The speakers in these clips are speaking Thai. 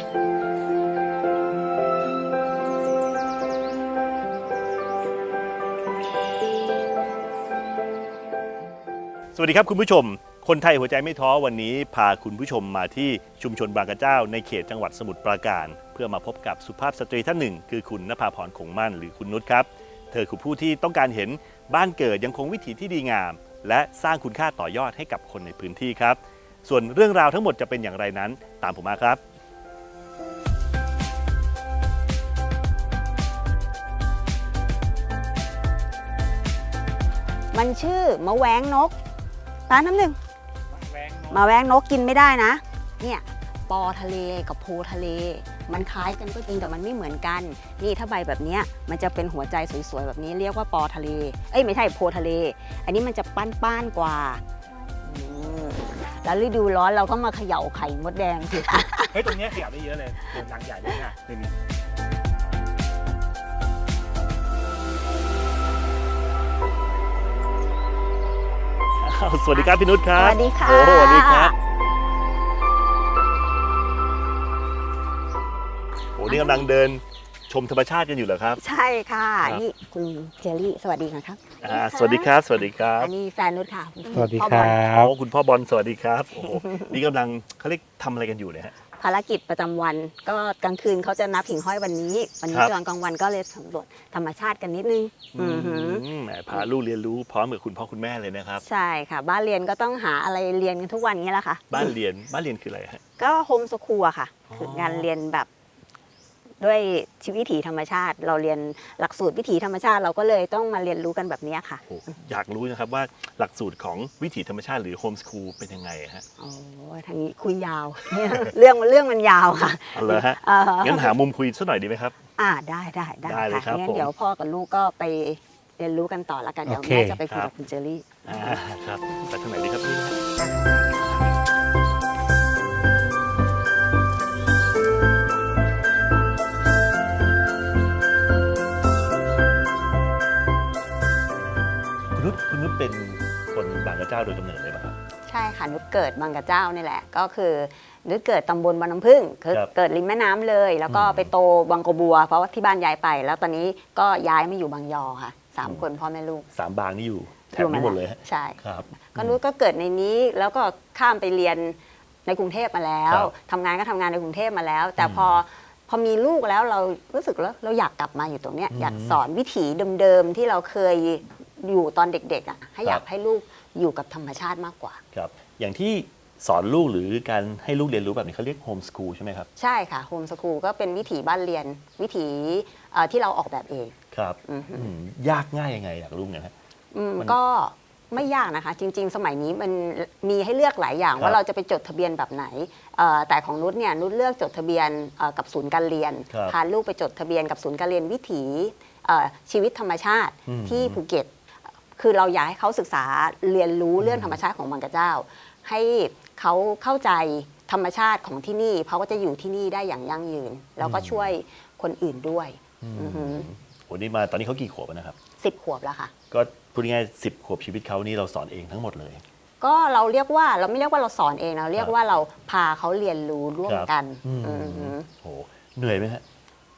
สวัสดีครับคุณผู้ชม คนไทยหัวใจไม่ท้อวันนี้พาคุณผู้ชมมาที่ชุมชนบางกระเจ้า ในเขตจังหวัดสมุทรปราการ เพื่อมาพบกับสุภาพสตรีท่านหนึ่ง คือคุณนภาพรคงมั่นหรือคุณนุชครับ เธอคือผู้ที่ต้องการเห็นบ้านเกิดยังคงวิถีที่ดีงาม และสร้างคุณค่าต่อยอดให้กับคนในพื้นที่ครับ ส่วนเรื่องราวทั้งหมดจะเป็นอย่างไรนั้น ตามผมมาครับ มันชื่อมะแวงนกตาน้ำหนึ่งมะแวงนกกินไม่ได้นะ เนี่ยปอทะเลกับโพทะเล มันคล้ายกันก็จริงแต่มันไม่เหมือนกัน นี่ถ้าใบแบบเนี้ยมันจะเป็นหัวใจสวยๆแบบนี้เรียกว่าปอทะเล เอ้ยไม่ใช่โพทะเล อันนี้มันจะป้านๆกว่าอืมแล้วฤดูร้อนเราก็มาเขย่าไข่มดแดงสิเฮ้ยตรงนี้ขยับได้เยอะเลยเป็นรังใหญ่เลยนะนี่ สวัสดีครับพี่นุชคสรับวัสดีค่ะ โอ้สวัสดีครับโอ้นี่กำลังเดินชมธรรมชาติกันอยู่เหรอครับ ใช่ค่ะ ครับ นี่คุณเจอรี่สวัสดีครับอ่าสวัสดีครับ สวัสดีครับอันนี้แฟนนุชค่ะสวัสดีพ่อคบอรัลบโอ้คุณพ่อบอลสวัสดีครับโอ้โหนี่กำลังเขาเรียกทำอะไรกันอยู่เนี่ยฮะ ภารกิจประจำวัน ก็กลางคืนเขาจะนับหิ่งห้อยวันนี้ วันนี้ครับตอนกลางวันก็เลยสำรวจธรรมชาติกันนิดนึงอือหืออืมแหมพาลูกเรียนรู้พร้อมกับคุณพ่อคุณแม่เลยนะครับ ใช่ค่ะ บ้านเรียนก็ต้องหาอะไรเรียนกันทุกวันนี้แหละค่ะ บ้านเรียนบ้านเรียนคืออะไรฮะก็โฮมสคูลอะค่ะอ๋อคืองานเรียนแบบ ด้วยชีวิตวิถีธรรมชาติ เราเรียนหลักสูตรวิถีธรรมชาติเราก็เลยต้องมาเรียนรู้กันแบบนี้ค่ะ โอ้โหอยากรู้นะครับว่าหลักสูตรของวิถีธรรมชาติหรือโฮมสคูลเป็นยังไงฮะโอ้ทางนี้คุยยาว เรื่องเรื่องมันยาวค่ะเอาเลยฮะเอ่องั้นหามุมคุยสักหน่อยดีไหมครับ อ่าได้ได้ได้ได้เลยครับงั้นผม เดี๋ยวพ่อกับลูกก็ไปเรียนรู้กันต่อแล้วกันเดี๋ยวโอเค แม่จะไปคุยครักับบคุณเจอรี่ อ่าครับไปทางไหนดีครับพี่นะฮะ โดยกำเนิดเลยป่ะครับ ใช่ค่ะนุชเกิดบางกระเจ้านี่แหละ ก็คือนุชเกิดตำบลบางน้ำพึ่งคือครับเกิดริมแม่น้ำเลย แล้วก็อืมไปโตบางกระบัว เพราะว่าที่บ้านย้ายไป แล้วตอนนี้ก็ย้ายมาอยู่บางยอค่ะสามคนพ่อแม่ลูกสามบางนี่อยู่แถอบนี้หมดเลยแวฮะใช่ ครับ ก็นุชก็เกิดในนี้แล้วก็ข้ามไปเรียนในกรุงเทพมาแล้วครับทำงานก็ทำงานในกรุงเทพมาแล้ว แต่อืมพอพอมีลูกแล้วเรารู้สึกแล้วเราอยากกลับมาอยู่ตรงเนี้ยอืมอยากสอนวิถีเดิมๆที่เราเคยอยู่ตอนเด็กๆอะให้อยากครับให้ลูก อยู่กับธรรมชาติมากกว่า ครับ อย่างที่สอนลูกหรือการให้ลูกเรียนรู้แบบนี้เขาเรียกโฮมสคูลใช่ไหมครับ ใช่ค่ะโฮมสคูลก็เป็นวิถีบ้านเรียนวิถีเอ่อที่เราออกแบบเอง ครับอือฮึอืมยากง่ายยังไงอยากรู้ไงฮะ อืมมันก็ไม่ยากนะคะ จริง ๆ สมัยนี้มันมีให้เลือกหลายอย่างครับว่าเราจะไปจดทะเบียนแบบไหนเอ่อแต่ของนุชเนี่ยนุชเลือกจดทะเบียนเอ่อกับศูนย์การเรียนครับพาลูกไปจดทะเบียนกับศูนย์การเรียนวิถีเอ่อชีวิตธรรมชาติอืมที่ภูเก็ต คือเราอยากให้เขาศึกษาเรียนรู้เรื่องธรรมชาติของบางกระเจ้า ให้เขาเข้าใจธรรมชาติของที่นี่เขาก็จะอยู่ที่นี่ได้อย่างยั่งยืน แล้วก็ช่วยคนอื่นด้วยอือหือโหนี่มาตอนนี้เขากี่ขวบแล้วนะครับสิบขวบแล้วค่ะ ก็พูดง่ายๆสิบขวบชีวิตเขานี่เราสอนเองทั้งหมดเลย ก็เราเรียกว่าเราไม่เรียกว่าเราสอนเองเราเรียกว่าเราพาเขาเรียนรู้ร่วมกันอืมอือหือโหเหนื่อยไหมฮะ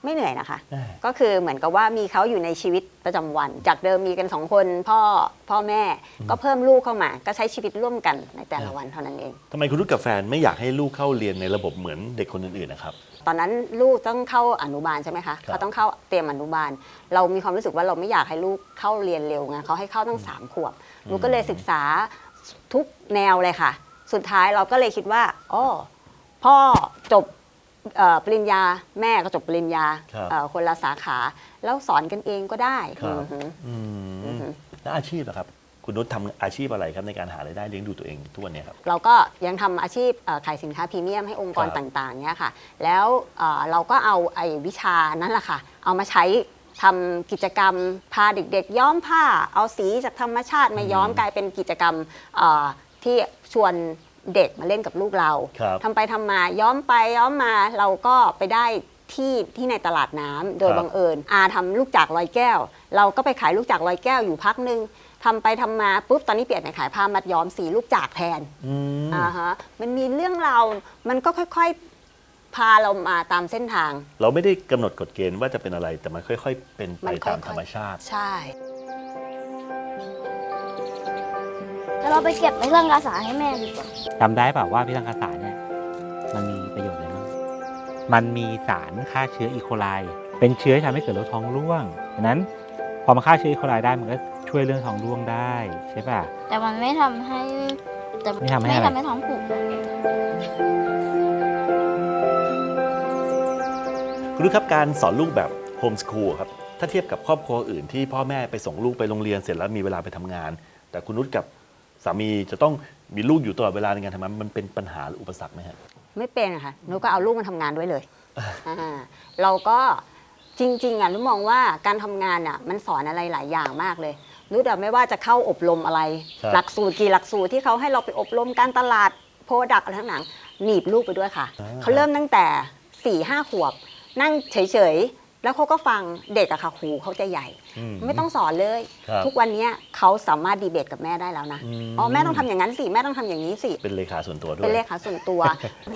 ไม่เหนื่อยนะคะแม่ก็คือเหมือนกับว่ามีเขาอยู่ในชีวิตประจำวัน จากเดิมมีกันสองคนพ่อพ่อแม่ก็เพิ่มลูกเข้ามา ก็ใช้ชีวิตร่วมกันในแต่ละวันเท่านั้นเองทำไมคุณรุ่กับแฟนไม่อยากให้ลูกเข้าเรียนในระบบเหมือนเด็กคนอื่นๆนะครับตอนนั้นลูกต้องเข้าอนุบาลใช่ไหมคะครับเขาต้องเข้าเตรียมอนุบาล เรามีความรู้สึกว่าเราไม่อยากให้ลูกเข้าเรียนเร็วไงเขาให้เข้าตั้งสามขวบลูกก็เลยศึกษาทุกแนวเลยค่ะ สุดท้ายเราก็เลยคิดว่าอ๋อพ่อจบ เอ่อปริญญาแม่ก็จบปริญญาครับเอ่อคนละสาขา แล้วสอนกันเองก็ได้ครับ อือหือ อือือมหือ แล้วอาชีพนะครับ คุณนุชทำอาชีพอะไรครับในการหารายได้เลี้ยงดูตัวเองทุกวันเนี้ครับ เราก็ยังทำอาชีพเอ่อขายสินค้าพรีเมียมให้องค์กรครับต่างๆเนี่ยค่ะ แล้วเอ่อเราก็เอาไอ้วิชานั้นแหละค่ะ เอามาใช้ทำกิจกรรมพาเด็กๆ ย้อมผ้า เอาสีจากธรรมชาติมาย้อมอืมกลายเป็นกิจกรรมเอ่อที่ชวน เด็กมาเล่นกับลูกเราครับทำไปทำมาย้อมไปย้อมมาเราก็ไปได้ที่ที่ในตลาดน้ำโดยครับ บังเอิญอาทำลูกจากลอยแก้ว เราก็ไปขายลูกจากลอยแก้วอยู่พักหนึ่งทำไปทำมาปุ๊บตอนนี้เปลี่ยนไปขายผ้ามัดย้อมสีลูกจากแทน อืม อ่าฮะมันมีเรื่องราวมันก็ค่อยๆ พาเรามาตามเส้นทาง เราไม่ได้กำหนดกฎเกณฑ์ว่าจะเป็นอะไรแต่มันค่อย ๆ เป็นไปมันค่อยๆ ตามธรรมชาติ ใช่ ถ้ายวเราไปเก็บในเครื่องกาสาให้แม่ดีกว่าจำได้เปล่าว่าพิษทางกษาเนี่ยมันมีประโยชน์อะไรบ้างมันมีสารฆ่าเชื้ออีโคไลเป็นเชื้อที่ทำให้เกิดโรคท้องร่วงดังนั้นพอมาฆ่าเชื้ออีโคไลได้มันก็ช่วยเรื่องท้องร่วงได้ใช่ป่ะ แต่มันไม่ทำให้ แต่ไม่ทำให้ไม่อะไรทำให้ท้องผูกนะคุณรู้ครับการสอนลูกแบบโฮมส o ูลครับถ้าเทียบกับครอบครัวอื่นที่พ่อแม่ไปส่งลูกไปโรงเรียนเสร็จแล้วมีเวลาไปทำงาน แต่คุณนุชกับ สามีจะต้องมีลูกอยู่ตลอดเวลาในการทำงานมันเป็นปัญหาหรืออุปสรรคไหมฮะ ไม่เป็นอะค่ะหนูก็เอาลูกมาทำงานด้วยเลยอ่าเราก็จริงๆอะหนูมองว่าการทำงานอะมันสอนอะไรหลายอย่างมากเลยรู้แต่ไม่ว่าจะเข้าอบรมอะไร ครับ หลักสูตรกี่หลักสูตรที่เขาให้เราไปอบรมการตลาดโปรดักอะไรทั้งหนังหนีบลูกไปด้วยค่ะ เขาเริ่มตั้งแต่4ี่ห้าขวบ นั่งเฉยๆ แล้วเขาก็ฟังเด็กอะค่ะหูเขาจะใหญ่ไม่ต้องสอนเลย ครับทุกวันเนี้ยเขาสามารถดีเบตกับแม่ได้แล้วนะอืม อ๋อแม่ต้องทำอย่างนั้นสิแม่ต้องทำอย่างนี้สิเป็นเลขาส่วนตัวด้วยเป็นเลขาส่วนตัว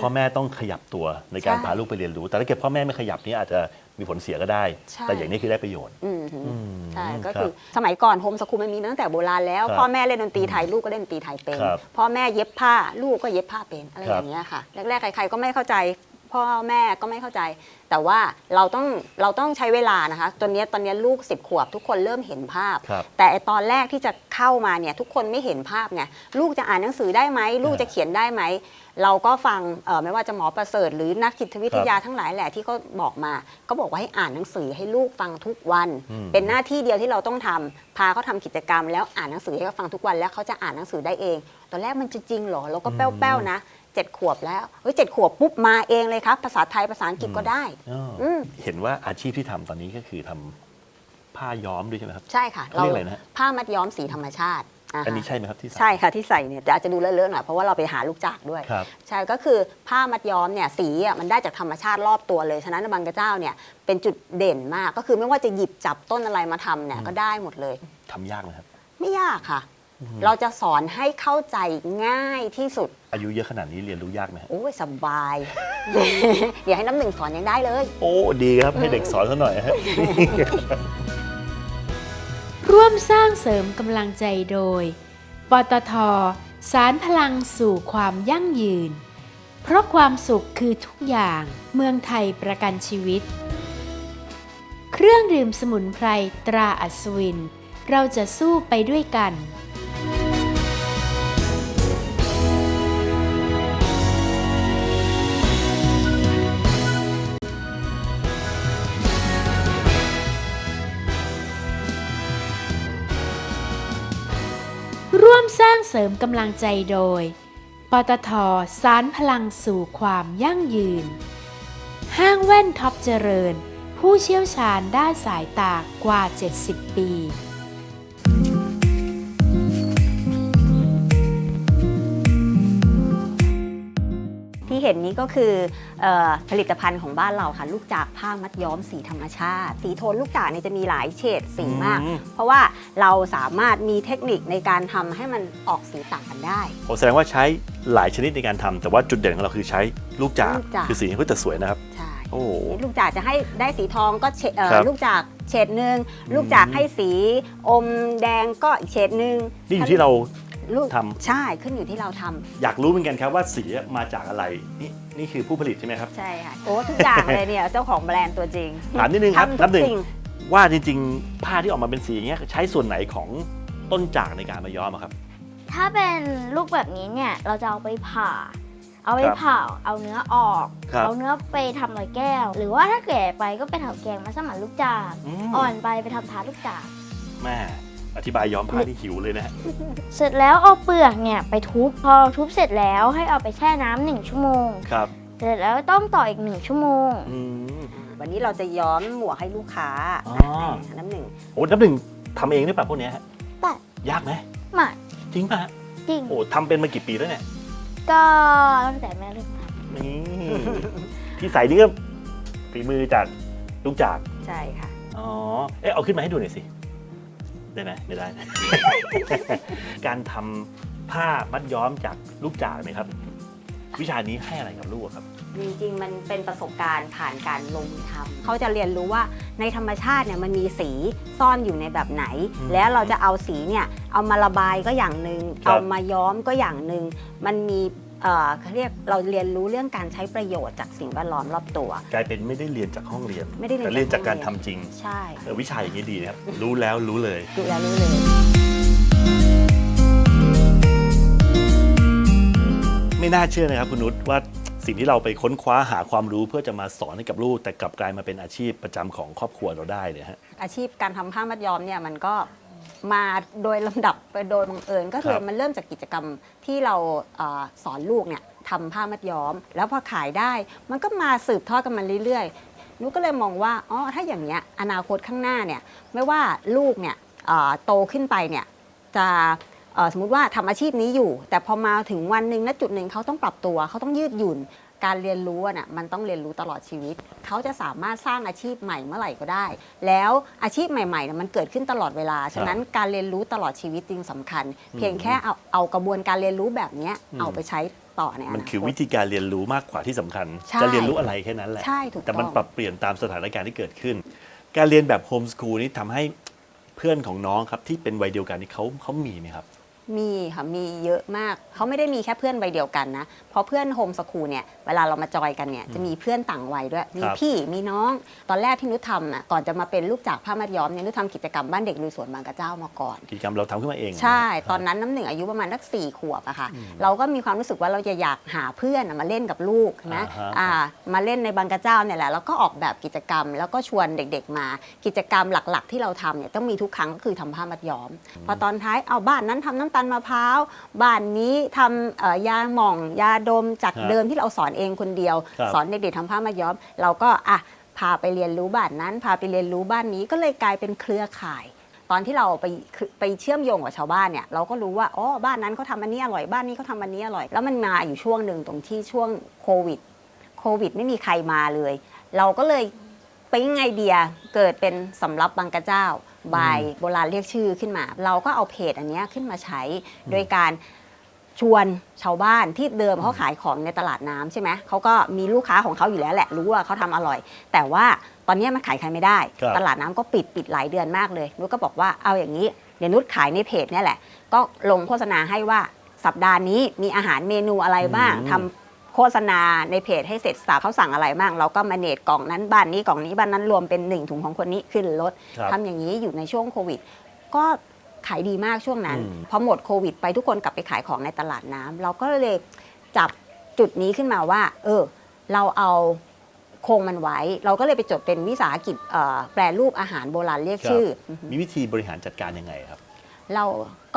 พ่อแม่ต้องขยับตัวในการใช่พาลูกไปเรียนรู้ แต่ถ้าเกิดพ่อแม่ไม่ขยับนี่อาจจะมีผลเสียก็ได้ ใช่ แต่อย่างนี้คือได้ประโยชน์อืมหือ อืมใช่ก็รับคือสมัยก่อนโฮมสคูลมันมีมาตั้งแต่โบราณแล้ว ครับพ่อแม่เล่นดนตรีไทยลูกก็เล่นดนตรีไทยเป็น ครับพ่อแม่เย็บผ้าลูกก็เย็บผ้าเป็นอะไรครับอย่างเงี้ยค่ะแรกๆใครๆก็ไม่เข้าใจ พ่อแม่ก็ไม่เข้าใจ แต่ว่าเราต้องเราต้องใช้เวลานะคะตอนเนี้ยตอนเนี้ยลูก 10 ขวบ ทุกคนเริ่มเห็นภาพ ครับแต่ไอ้ตอนแรกที่จะเข้ามาเนี่ยทุกคนไม่เห็นภาพไงลูกจะอ่านหนังสือได้ไหมลูกจะเขียนได้ไหมเราก็ฟังเอ่อไม่ว่าจะหมอประเสริฐหรือนักจิตวิทยาทั้งหลายแหละที่เขาบอกมาก็บอกว่าให้อ่านหนังสือให้ลูกฟังทุกวัน อืม เป็นหน้าที่เดียวที่เราต้องทำพาเขาทำกิจกรรม แล้วอ่านหนังสือให้เขาฟังทุกวันแล้วเขาจะอ่านหนังสือได้เอง ตอนแรกมันจะจริงเหรอเราก็แป้วๆนะ เจ็ดขวบแล้วเฮ้ยเจ็ดขวบปุ๊บมาเองเลยครับ ภาษาไทยภาษาอังกฤษก็ได้อ้ออืมเห็นว่าอาชีพที่ทำตอนนี้ก็คือทำผ้าย้อมด้วยใช่ไหมครับ ใช่ค่ะเขาเรียกอะไรนะฮะผ้ามัดย้อมสีธรรมชาติาฮะอันนี้ใช่ไหมครับที่ใส่ใช่ค่ะที่ใส่เนี่ยแต่อาจจะดูเลอะๆหน่อยเพราะว่าเราไปหาลูกจากด้วย ครับ ใช่ก็คือผ้ามัดย้อมเนี่ยสีอะมันได้จากธรรมชาติรอบตัวเลย ฉะนั้นบางกระเจ้าเนี่ยเป็นจุดเด่นมากก็คือไม่ว่าจะหยิบจับต้นอะไรมาทำเนี่ยอืมก็ได้หมดเลย ทำยากนะครับ ไม่ยากค่ะ เราจะสอนให้เข้าใจง่ายที่สุด อายุเยอะขนาดนี้เรียนรู้ยากไหมฮะโอ้ยสบายอย่าให้น้ำหนึ่งสอนยังได้เลย โอ้ดีครับให้เด็กสอนซะหน่อยฮะ ร่วมสร้างเสริมกำลังใจโดย ปตท สารพลังสู่ความยั่งยืน เพราะความสุขคือทุกอย่าง เมืองไทยประกันชีวิต เครื่องดื่มสมุนไพรตราอัศวิน เราจะสู้ไปด้วยกัน เสริมกำลังใจโดย ปตทสารพลังสู่ความยั่งยืน ห้างแว่นท็อปเจริญ ผู้เชี่ยวชาญด้านสายตากว่า 70 ปี เห็นนี้ก็คือเออผลิตภัณฑ์ของบ้านเราค่ะ ลูกจากผ้ามัดย้อมสีธรรมชาติ สีโทนลูกจากเนี่ยจะมีหลายเฉดสีมาก อืม เพราะว่าเราสามารถมีเทคนิคในการทำให้มันออกสีต่างกันได้ ผมแสดงว่าใช้หลายชนิดในการทำแต่ว่าจุดเด่นของเราคือใช้ลูกจาก ลูกจาก คือสีนี้ก็จะสวยนะครับ ใช่ โอ้โห ลูกจากจะให้ได้สีทองก็เฉดเอ่อครับลูกจากเฉดหนึ่งลูกจากให้สีอมแดงก็อีกเฉดหนึ่ง นี่อยู่ที่เรา ลูกทำใช่ขึ้นอยู่ที่เราทำอยากรู้เหมือนกันครับว่าสีมาจากอะไร นี่นี่คือผู้ผลิตใช่ไหมครับ ใช่ค่ะโอ้ทุกอย่างเลยเนี่ยเจ้าของแบรนด์ตัวจริงถามนิดนึงครับทำทุนับกหนึ่งสิ่งว่าจริงๆ ผ้าที่ออกมาเป็นสีอย่างเงี้ยใช้ส่วนไหนของต้นจากในการมาย้อมอะครับ ถ้าเป็นลูกแบบนี้เนี่ยเราจะเอาไปผ่า เอาไปครับผ่าเอาเนื้อออกครับเอาเนื้อไปทำลอยแก้ว หรือว่าถ้าแก่ไปก็ไปทำแกงมัสมั่นลูกจากมอ่อนไปไปทำทาลูกจากแม่ อธิบายย้อมผ้าที่หิวเลยนะฮะเสร็จแล้วเอาเปลือกเนี่ยไปทุบพอทุบเสร็จแล้วให้เอาไปแช่น้ำหนึ่งชั่วโมง ครับเสร็จแล้วต้มต่ออีกหนึ่งชั่วโมง อืมวันนี้เราจะย้อมหมวกให้ลูกค้าอ๋อน้ำหนึ่งโอ้น้ำหนึ่งทำเองหรือเปล่าพวกเนี้ยฮะได้ ยากไหมหมาจริงป่ะฮะจริง โอ้ทำเป็นมากี่ปีแล้วเนี่ยก็ตั้งแต่แม่เริ่มทนี่ที่ใส่นี่ก็ฝีมือจากลูกจากใช่ค่ะอ๋อเอ๊ะเอาขึ้นมาให้ดูหน่อยสิ ได้ไหมไม่ได้ การทำผ้ามัดย้อมจากลูกจากเนะครับ วิชานี้ให้อะไรกับลูกอะครับอจริงๆ มันเป็นประสบการณ์ผ่านการลงมือทำเขาจะเรียนรู้ว่าในธรรมชาติเนี่ยมันมีสีซ่อนอยู่ในแบบไหน อืมแล้วเราจะเอาสีเนี่ยเอามาระบายก็อย่างหนึ่งครับ เอามาย้อมก็อย่างหนึ่งมันมี เอ่อเขาเรียกเราเรียนรู้เรื่องการใช้ประโยชน์จากสิ่งแวดล้อมรอบตัว กลายเป็นไม่ได้เรียนจากห้องเรียน ไม่ได้เรียนแต่เรียนจากการจากห้ทำองเรียนจริงใช่เออวิชาอย่างนี้ดีนะครับ รู้แล้วรู้เลย ดูแลรู้เลย ไม่น่าเชื่อนะครับคุณนุชว่าสิ่งที่เราไปค้นคว้าหาความรู้เพื่อจะมาสอนให้กับลูก แต่กลับกลายมาเป็นอาชีพประจำของครอบครัวเราได้เนี่ยฮะ อาชีพการทำผ้ามัดย้อมเนี่ยมันก็ มาโดยลำดับไปโดยบังเอิญก็คืคอรับ มันเริ่มจากกิจกรรมที่เราเออสอนลูกเนี่ยทำผ้ามัดย้อม แล้วพอขายได้ มันก็มาสืบทอดกันมาเรื่อยๆนุก็เลยมองว่าอ๋อถ้าอย่างเนี้ยอนาคตข้างหน้าเนี่ยไม่ว่าลูกเนี่ยเอ่อโตขึ้นไปเนี่ยจะเอ่อสมมุติว่าทำอาชีพนี้อยู่ แต่พอมาถึงวันหนึ่งณจุดหนึ่งเขาต้องปรับตัวเขาต้องยืดหยุ่น การเรียนรู้อะน่ะมันต้องเรียนรู้ตลอดชีวิต เขาจะสามารถสร้างอาชีพใหม่เมื่อไหร่ก็ได้ แล้วอาชีพใหม่ๆเนี่ยมันเกิดขึ้นตลอดเวลา ฉะนั้นการเรียนรู้ตลอดชีวิตจริงสำคัญ เพียงแค่เอาเอากระบวนการเรียนรู้แบบเนี้ยอืมเอาไปใช้ต่อในอมันนาคือควิตธีการเรียนรู้มากกว่าที่สำคัญใช่จะเรียนรู้อะไรแค่นั้นแหละใช่ถูกแต่ต้มันองปรับเปลี่ยนตามสถานการณ์ที่เกิดขึ้น การเรียนแบบโฮมสคูลนี้ทำให้เพื่อนของน้องครับที่เป็นวัยเดียวกันนี่เขาเขามีไหมครับ มีค่ะมีเยอะมากเขาไม่ได้มีแค่เพื่อนวัยเดียวกันนะเพราะเพื่อนโฮมสคูลเนี่ยเวลาเรามาจอยกันเนี่ยจะมีเพื่อนต่างวัยด้วย มีครับพี่มีน้อง ตอนแรกที่นุชทำน่ะก่อนจะมาเป็นลูกจากผ้ามัดย้อมเนี่ยนุชทำกิจกรรมบ้านเด็กลุยสวนบางกระเจ้ามาก่อนกิจกรรมเราทำขึ้นมาเอง ใช่ครับตอนนั้นน้ำหนึ่งอายุประมาณสักสี่ขวบอะค่ะอืมเราก็มีความรู้สึกว่าเราจะอยากหาเพื่อนอะมาเล่นกับลูกนะอ่าฮะอ่ามาเล่นในบางกระเจ้าเนี่ยแหละแล้วก็ออกแบบกิจกรรม แล้วก็ชวนเด็ก ๆ มา กิจกรรมหลัก ๆ ที่เราทำเนี่ยต้องมีทุกครั้งก็คือทำผ้ามัดย้อม พอตอนท้ายเอาบ้านนั้นทำน้ำตาลมะพร้าวบ้านนี้ทำเอ่อยาหม่อง ยาดมจากครับเดิมที่เราสอนเองคนเดียว ครับสอนเด็กๆทำผ้ามัดย้อม เราก็อะพาไปเรียนรู้บ้านนั้น พาไปเรียนรู้บ้านนี้ก็เลยกลายเป็นเครือข่าย ตอนที่เราไปคือไปเชื่อมโยงกับชาวบ้านเนี่ยเราก็รู้ว่าอ๋อบ้านนั้นเขาทำอันนี้อร่อยบ้านนี้เขาทำอันนี้อร่อย แล้วมันมาอยู่ช่วงหนึ่งตรงที่ช่วงโควิด โควิดไม่มีใครมาเลย เราก็เลยปิ๊งไอเดียเกิดเป็นสำรับบางกระเจ้า บายโบราณเรียกชื่อขึ้นมา เราก็เอาเพจอันเนี้ยขึ้นมาใช้โดยการชวนชาวบ้านที่เดิมเขาขายของในตลาดน้ำใช่ไหมเขาก็มีลูกค้าของเขาอยู่แล้วแหละรู้ว่าเขาทำอร่อย แต่ว่าตอนเนี้ยมันขายใครไม่ได้ ครับ ตลาดน้ำก็ปิดปิดหลายเดือนมากเลยนุชก็บอกว่าเอาอย่างนี้เดี๋ยวนุชขายในเพจเนี่ยแหละ ก็ลงโฆษณาให้ว่าสัปดาห์นี้มีอาหารเมนูอะไรบ้างอืม ทำ โฆษณาในเพจให้เสร็จสับเขาสั่งอะไรบ้างเราก็มาเนตกล่องนั้นบ้านนี้กล่องนี้บ้านนั้นรวมเป็นหนึ่งถุงของคนนี้ขึ้นรถครับ ทำอย่างนี้อยู่ในช่วงโควิด ก็ขายดีมากช่วงนั้น อืม พอหมดโควิด ไปทุกคนกลับไปขายของในตลาดน้ำเราก็เลยจับจุดนี้ขึ้นมาว่า เออ เราเอาโครงมันไว้ เราก็เลยไปจดเป็นวิสาหกิจเอ่อแปรรูปอาหารโบราณเรียกชื่ออมีวิธีบริหารจัดการยังไงครับ เรา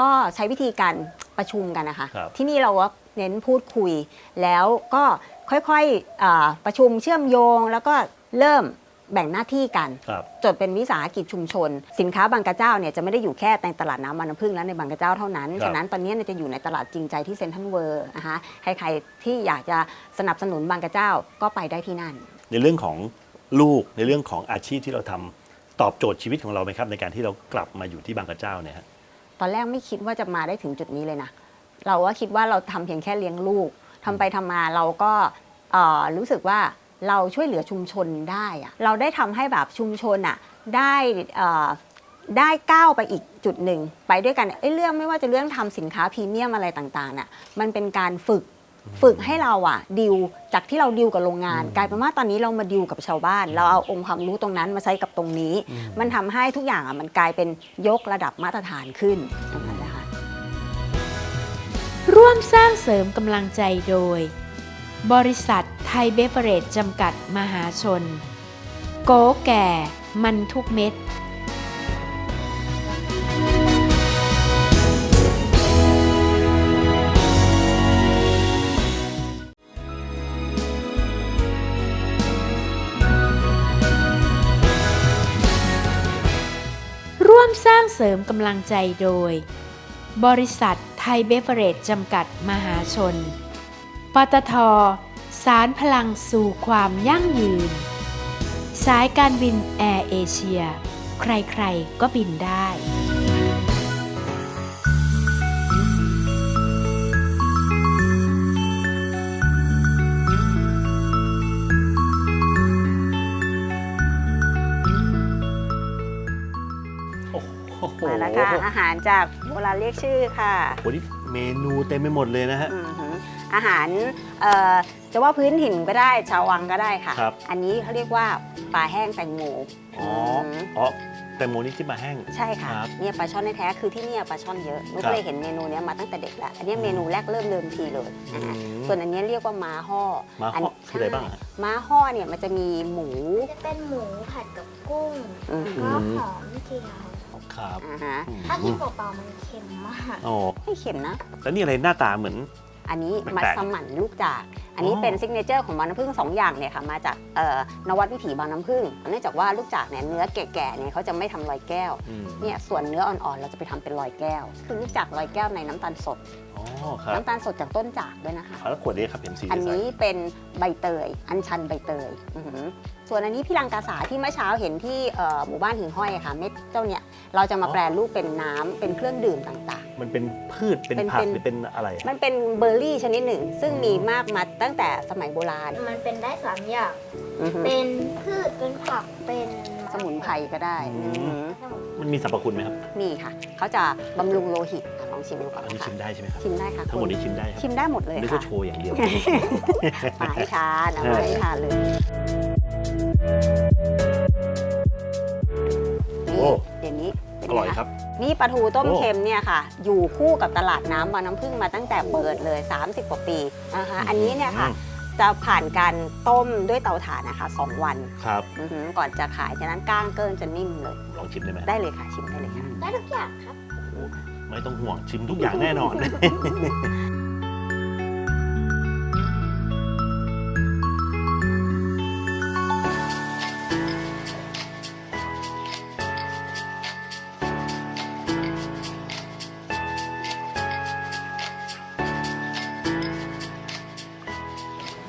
ก็ใช้วิธีการประชุมกันนะคะ ครับที่นี่เราก็เน้นพูดคุย แล้วก็ค่อยๆอ่าประชุมเชื่อมโยง แล้วก็เริ่มแบ่งหน้าที่กัน ครับ จดเป็นวิสาหกิจชุมชน สินค้าบางกระเจ้าเนี่ยจะไม่ได้อยู่แค่ในตลาดน้ำมันน้ำพึ่งและในบางกระเจ้าเท่านั้น ครับ ฉะนั้นตอนนี้เนี่ยจะอยู่ในตลาดจริงใจที่เซ็นทรัลเวิร์นะคะใครๆที่อยากจะสนับสนุนบางกระเจ้าก็ไปได้ที่นั่น ในเรื่องของลูกในเรื่องของอาชีพที่เราทำตอบโจทย์ชีวิตของเราไหมครับ ในการที่เรากลับมาอยู่ที่บางกระเจ้าเนี่ยฮะ ตอนแรกไม่คิดว่าจะมาได้ถึงจุดนี้เลยนะ เราว่าคิดว่าเราทำเพียงแค่เลี้ยงลูกทำไปทำมาเราก็เอ่อรู้สึกว่าเราช่วยเหลือชุมชนได้อะเราได้ทำให้แบบชุมชนอะได้เอ่อได้ก้าวไปอีกจุดหนึ่งไปด้วยกันไอ้เรื่องไม่ว่าจะเรื่องทำสินค้าพรีเมียมอะไรต่างๆน่ะมันเป็นการฝึก ฝึกให้เราอะดิวจากที่เราดิวกับโรงงาน กลายเป็นว่าตอนนี้เรามาดิวกับชาวบ้าน เราเอาองค์ความรู้ตรงนั้นมาใช้กับตรงนี้ มันทำให้ทุกอย่างอะมันกลายเป็นยกระดับมาตรฐานขึ้นตรงนั้นแหละค่ะร่วมสร้างเสริมกำลังใจโดย บริษัทไทยเบเวอเรจจำกัดมหาชน โกแก่ มันทุกเม็ด เสริมกำลังใจโดย บริษัทไทยเบเวอเรจจำกัดมหาชน ปตท สารพลังสู่ความยั่งยืน สายการบินแอร์เอเชีย ใครๆ ก็บินได้ ละค่ะอาหารจากโบราณเรียกชื่อค่ะโอ้นี่เมนูเต็มไปหมดเลยนะฮะ อือหืออาหารเอ่อจะว่าพื้นถิ่นก็ได้ชาววังก็ได้ค่ะ ครับ อันนี้เขาเรียกว่าปลาแห้งแตงโมอ๋อมอ๋อแตงโมนี่ที่มาแห้ง ใช่ค่ะ ครับเนี่ยปลาช่อนแท้ๆคือที่เนี่ยปลาช่อนเยอะนุกครับ เลยเห็นเมนูเนี้ยมาตั้งแต่เด็กแล้วอันเนี้ยเมนูแรกเริ่มเดิมทีเลยนะฮะอืมส่วนอันเนี้ยเรียกว่าม้าห่อมาห่อคืออะไรบ้างอะ ม้าห่อเนี่ยมันจะมีหมู จะเป็นหมูผัดกับกุ้งอืม แล้วก็หอมเจียว ครับอ่าฮะถ้ากินเปล่าๆมันเค็มมาก อ๋อไม่เข็มนะ แล้วนี่อะไรหน้าตาเหมือน อันนี้แปลกๆมัสมั่นลูกจาก อันนี้อ๋อ เป็นซิกเนเจอร์ของบางน้ำผึ้งสองอย่างเนี่ยค่ะ มาจากเอ่อนวัดวิถีบางน้ำผึ้งเนื่องจากว่าลูกจากเนี่ยเนื้อแก่ๆเนี่ยเขาจะไม่ทำรอยแก้ว อืมเนี่ยส่วนเนื้ออ่อนๆ เราจะไปทำเป็นรอยแก้ว คือลูกจากรอยแก้วในน้ำตาลสด อ๋อครับน้ำตาลสดจากต้นจากด้วยนะคะเอาแล้วขวดนี้ครับเห็นสีอันใสนี้เป็นใบเตย อัญชันใบเตยอื้อหือส่วนอันนี้พี่ลังกาสาที่เมื่อเช้าเห็นที่เอ่อหมู่บ้านหิ่งห้อยอะค่ะ เม็ดเจ้าเนี่ย เราจะมาแปรรูปเป็นน้ำเป็นเครื่องดื่มต่าง มันเป็นพืชเป็นเป็นผักเป็น หรือเป็นอะไรอะๆมันเป็นเบอร์รี่ชนิดหนึ่ง ซึ่งมีมากมาตั้งแต่สมัยโบราณมันเป็นได้สามอย่าง อือหือเป็นพืช เป็นผัก เป็นสมุนไพรก็ได้อื้อหือมันมีสรรพคุณไหมครับ มีค่ะ เขาจะบำรุงโลหิตอะลองชิมดูก่อนอันนี้นะชิคะมได้ใช่ไหมครับ ชิมได้ค่ะทั้งหมดคุณนี้ชิมได้ครับชิมได้หมดเลยนึกค่ะว่าโชว์อย่างเดียวมาให้ทานเอามาให้ทานเลย โอ้ นี่เดี๋ยวนี้เป็น อไงร่อยคะครับ นี่ปลาทูต้มโอ้เค็มเนี่ยค่ะ อยู่คู่กับตลาดน้ำบางน้ำพึ่งมาตั้งแต่เปิดเลย 30 กว่าปีนะคะอันนี้เนี่ยค่ะจะผ่านการต้มด้วยเตาถ่านนะคะ2วันครับอือหือก่อนจะขายฉะนั้นก้างเกิ้งจะนิ่มเลย ลองชิมได้ไหมได้เลยค่ะชิมได้เลยค่ะได้ทุกอย่างครับ ไม่ต้องห่วงชิมทุกอย่างแน่นอน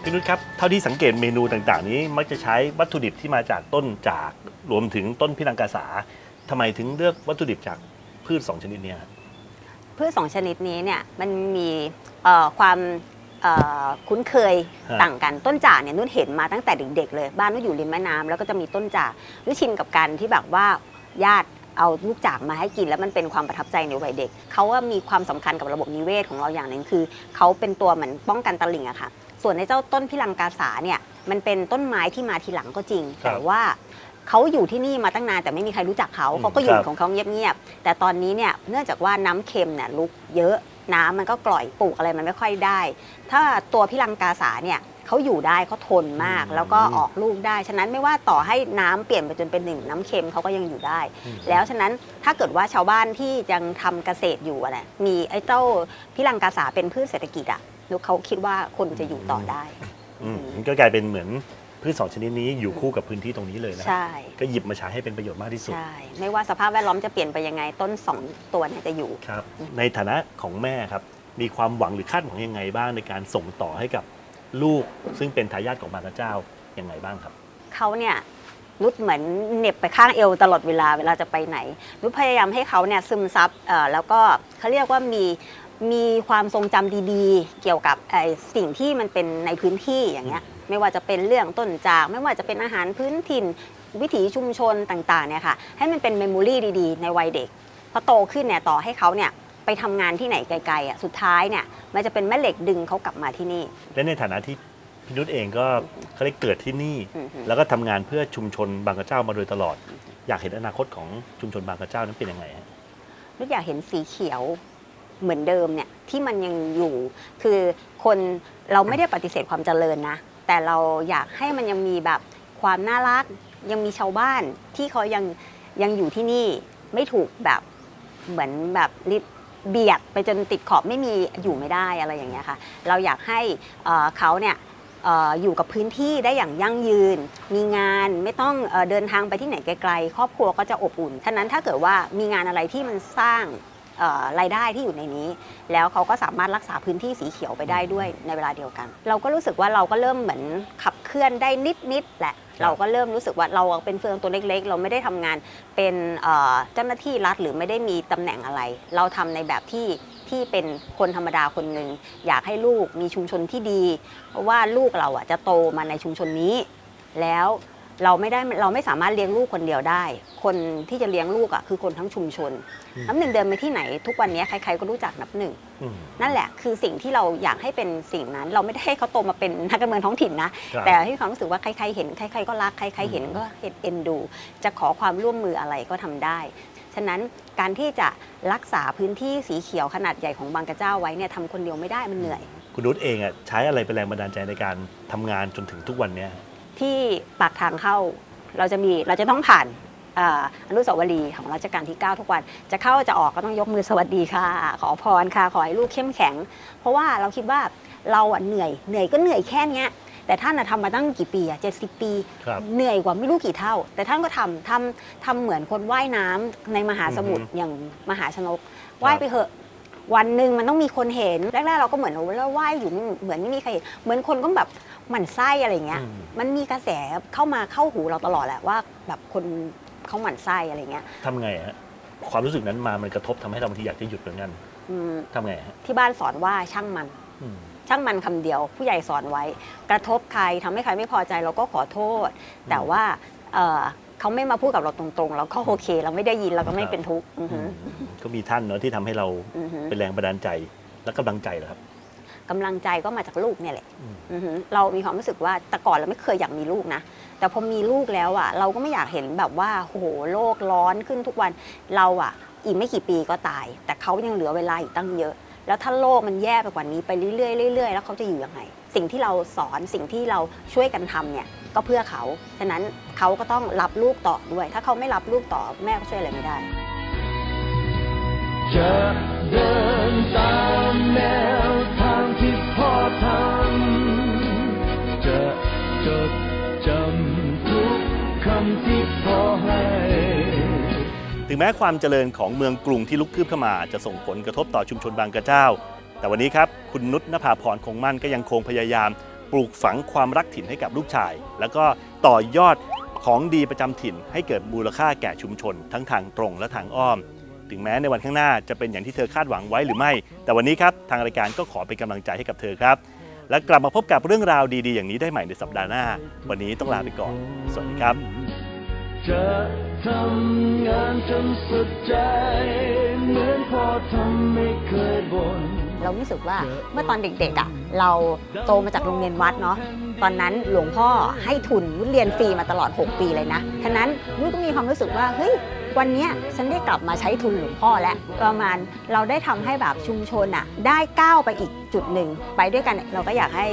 พี่นุชครับเท่าที่สังเกตเมนูต่างๆ นี้มักจะใช้วัตถุดิบที่มาจากต้นจากรวมถึงต้นพิรังกาสาทำไมถึงเลือกวัตถุดิบจากพืชสองชนิดเนี้ยครับพืชสองชนิดนี้เนี่ยมันมีเอ่อความเอ่อคุ้นเคยฮะ ต่างกันต้นจากเนี่ยนุ่นเห็นมาตั้งแต่เด็กๆเลย บ้านนุ่นอยู่ริมแม่น้ำแล้วก็จะมีต้นจากนุ่นชินกับการที่แบบว่าญาติเอาลูกจากมาให้กิน แล้วมันเป็นความประทับใจในวัยเด็กเขาว่ามีความสำคัญกับระบบนิเวศของเราอย่างหนึ่งคือเขาเป็นตัวเหมือนป้องกันตลิ่งอะค่ะ ส่วนในเจ้าต้นพิลังกาสาเนี่ยมันเป็นต้นไม้ที่มาทีหลังก็จริง ครับแต่ว่าเขาอยู่ที่นี่มาตั้งนานแต่ไม่มีใครรู้จักเขาอืมเขาก็อยู่ครับ ของเขาเงียบๆแต่ตอนนี้เนี่ยเนื่องจากว่าน้ำเค็มเนี่ยลุกเยอะน้ำมันก็กร่อยปลูกอะไรมันไม่ค่อยได้ ถ้าตัวพิลังกาสาเนี่ยเขาอยู่ได้เขาทนมาก แล้วก็ออกลูกได้ฉะนั้นไม่ว่าต่อให้น้ำเปลี่ยนไปจนเป็นหนึ่งน้ำเค็มเขาก็ยังอยู่ได้อืมแล้วฉะนั้นถ้าเกิดว่าชาวบ้านที่ยังทำเกษตรอยู่อะนะมีไอ้เจ้าพิลังกาสาเป็นพืชเศรษฐกิจอะ นุกเขาคิดว่าคนจะอยู่ต่อได้ อืมก็กลายเป็นเหมือนพืชสองชนิดนี้อยู่คู่กับพื้นที่ตรงนี้เลยนะ ใช่ ก็หยิบมาใช้ให้เป็นประโยชน์มากที่สุด ใช่ ไม่ว่าสภาพแวดล้อมจะเปลี่ยนไปยังไงต้นสองตัวเนี่ยจะอยู่ ครับ ในฐานะของแม่ครับ มีความหวังหรือคาดหวังยังไงบ้างในการส่งต่อให้กับลูก ซึ่งเป็นทายาทของบางกระเจ้ายังไงบ้างครับ เขาเนี่ยนุชเหมือนเหน็บไปข้างเอวตลอดเวลาเวลาจะไปไหนนุชพยายามให้เขาเนี่ยซึมซับเอ่อแล้วก็เขาเรียกว่ามี มีความทรงจำดีๆ เกี่ยวกับไอ้สิ่งที่มันเป็นในพื้นที่อย่างเงี้ยไม่ว่าจะเป็นเรื่องต้นจาก ไม่ว่าจะเป็นอาหารพื้นถิ่น วิถีชุมชนต่างๆเนี่ยค่ะให้มันเป็นเมมโมรีดีๆ ในวัยเด็กพอโตขึ้นเนี่ยต่อให้เขาเนี่ยไปทำงานที่ไหนไกลๆอะสุดท้ายเนี่ยมันจะเป็นแม่เหล็กดึงเขากลับมาที่นี่ และในฐานะที่พี่นุชเองก็เขาได้เกิดที่นี่ อือฮึ แล้วก็ทำงานเพื่อชุมชนบางกระเจ้ามาโดยตลอด อยากเห็นอนาคตของชุมชนบางกระเจ้านั้นเป็นยังไงฮะ นุชอยากเห็นสีเขียว เหมือนเดิมเนี่ยที่มันยังอยู่ คือคนเราไม่ได้ปฏิเสธความเจริญนะ แต่เราอยากให้มันยังมีแบบความน่ารัก ยังมีชาวบ้านที่เขายังยังอยู่ที่นี่ไม่ถูกแบบเหมือนแบบลิดเบียดไปจนติดขอบไม่มีอยู่ไม่ได้อะไรอย่างเงี้ยค่ะ เราอยากให้เขาเนี่ยอยู่กับพื้นที่ได้อย่างยั่งยืน มีงานไม่ต้องเดินทางไปที่ไหนไกลๆ ครอบครัวก็จะอบอุ่นฉะนั้นถ้าเกิดว่ามีงานอะไรที่มันสร้าง รายได้ที่อยู่ในนี้ แล้วเขาก็สามารถรักษาพื้นที่สีเขียวไปได้ด้วยในเวลาเดียวกัน เราก็รู้สึกว่าเราก็เริ่มเหมือนขับเคลื่อนได้นิดๆแหละเราก็เริ่มรู้สึกว่าเราเป็นเฟืองตัวเล็ก ๆ เราไม่ได้ทำงานเป็นเอ่อเจ้าหน้าที่รัฐหรือไม่ได้มีตำแหน่งอะไร เราทำในแบบที่ที่เป็นคนธรรมดาคนหนึ่งอยากให้ลูกมีชุมชนที่ดี เพราะว่าลูกเราอะจะโตมาในชุมชนนี้ แล้ว เราไม่ได้เราไม่สามารถเลี้ยงลูกคนเดียวได้ คนที่จะเลี้ยงลูกอะคือคนทั้งชุมชนอืมน้ำหนึ่งเดินไปที่ไหนทุกวันนี้ใครๆก็รู้จักนับหนึ่ง อืม นั่นแหละคือสิ่งที่เราอยากให้เป็นสิ่งนั้น เราไม่ได้ให้เขาโตมาเป็นนักการเมืองท้องถิ่นนะ ครับ แต่ให้ความรู้สึกว่าใครๆเห็นใครๆก็รักใครๆเห็นก็เห็นเอ็นดู จะขอความร่วมมืออะไรก็ทำได้ ฉะนั้นการที่จะรักษาพื้นที่สีเขียวขนาดใหญ่ของบางกระเจ้าไว้เนี่ยทำคนเดียวไม่ได้มันเหนื่อย คุณนุชเองอะใช้อะไรเป็นแรงบันดาลใจในการทำงานจนถึงทุกวันเนี้ย ที่ปากทางเข้าเราจะมีเราจะต้องผ่านอ่าอนุสาวรีย์ของรัชกาลที่ 9 ทุกวัน จะเข้าจะออกก็ต้องยกมือสวัสดีค่ะ ขอพรค่ะ ขอให้ลูกเข้มแข็ง เพราะว่าเราคิดว่าเราอะเหนื่อยเหนื่อยก็เหนื่อยแค่เนี้ยแต่ท่านน่ะทำมาตั้งกี่ปีอะเจ็ดสิบปีครับเหนื่อยกว่าไม่รู้กี่เท่า แต่ท่านก็ทำทำทำเหมือนคนว่ายน้ำในมหาสมุทรอือฮึอย่างมหาชนกว่ายไปเถอะ วันหนึ่งมันต้องมีคนเห็นแรกๆเราก็เหมือนเราว่ายอยู่เหมือนไม่มีใครเห็นเหมือนคนก็แบบหมั่นไส้อะไรอย่างเงี้ยอืมมันมีกระแสเข้ามาเข้าหูเราตลอดแหละว่า แบบคนเขาหมั่นไส้อะไรเงี้ยทำไงฮะความรู้สึกนั้นมามันกระทบทำให้เราบางทีอยากจะหยุดเหมือนกันอืมทำไงฮะที่บ้านสอนว่าช่างมันอืมช่างมันคำเดียว ผู้ใหญ่สอนไว้ กระทบใครทำให้ใครไม่พอใจเราก็ขอโทษ แต่ว่า เอ่อเขาไม่มาพูดกับเราตรงๆ เราก็โอเค เราไม่ได้ยินเราก็ไม่เป็นทุกข์อือหือก็มีท่านเนาะที่ทำให้เราอือหือเป็นแรงบันดาลใจและกำลังใจเหรอครับ กำลังใจก็มาจากลูกเนี่ยแหละอืม อือหือเรามีความรู้สึกว่าแต่ก่อนเราไม่เคยอยากมีลูกนะ แต่พอมีลูกแล้วอะ เราก็ไม่อยากเห็นแบบว่าโอ้โหโลกร้อนขึ้นทุกวันเราอะ อีกไม่กี่ปีก็ตาย แต่เขายังเหลือเวลาอีกตั้งเยอะ แล้วถ้าโลกมันแย่ไปกว่านี้ไปเรื่อยๆเรื่อยๆแล้วเขาจะอยู่ยังไง สิ่งที่เราสอนสิ่งที่เราช่วยกันทำเนี่ยก็เพื่อเขา ฉะนั้นเขาก็ต้องรับลูกต่อด้วย ถ้าเขาไม่รับลูกต่อแม่ก็ช่วยอะไรไม่ได้ จะเดินตามแนวทางที่พ่อทำจะจดจำทุกคำที่พ่อให้ ถึงแม้ความเจริญของเมืองกรุงที่ลุกคืบเข้ามา จะส่งผลกระทบต่อชุมชนบางกระเจ้า แต่วันนี้ครับคุณนุชนภาพรคงมั่นก็ยังคงพยายามปลูกฝังความรักถิ่นให้กับลูกชาย แล้วก็ต่อยอดของดีประจำถิ่น ให้เกิดมูลค่าแก่ชุมชน ทั้งทางตรงและทางอ้อม ถึงแม้ในวันข้างหน้าจะเป็นอย่างที่เธอคาดหวังไว้หรือไม่ แต่วันนี้ครับทางรายการก็ขอเป็นกำลังใจให้กับเธอครับ และกลับมาพบกับเรื่องราวดีๆ อย่างนี้ได้ใหม่ในสัปดาห์หน้า วันนี้ต้องลาไปก่อน สวัสดีครับ จะทำงานจนสุดใจ เหมือนพอทำไม่เคยบ่น เรารู้สึกว่าเมื่อตอนเด็กๆอะเราโตมาจากโรงเรียนวัดเนาะตอนนั้นหลวงพ่อให้ทุนนุชเรียนฟรีมาตลอด 6 ปีเลยนะฉะนั้นนุชก็มีความรู้สึกว่าเฮ้ยวันเนี้ยฉันได้กลับมาใช้ทุนหลวงพ่อแล้วประมาณเราได้ทำให้แบบชุมชนอะได้ก้าวไปอีกจุดหนึ่งไปด้วยกันเราก็อยากให้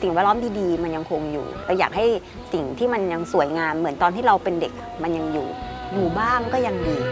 สิ่งแวดล้อมดีๆ มันยังคงอยู่เราอยากให้สิ่งที่มันยังสวยงามเหมือนตอนที่เราเป็นเด็กอะมันยังอยู่อยู่บ้างก็ยังดีจ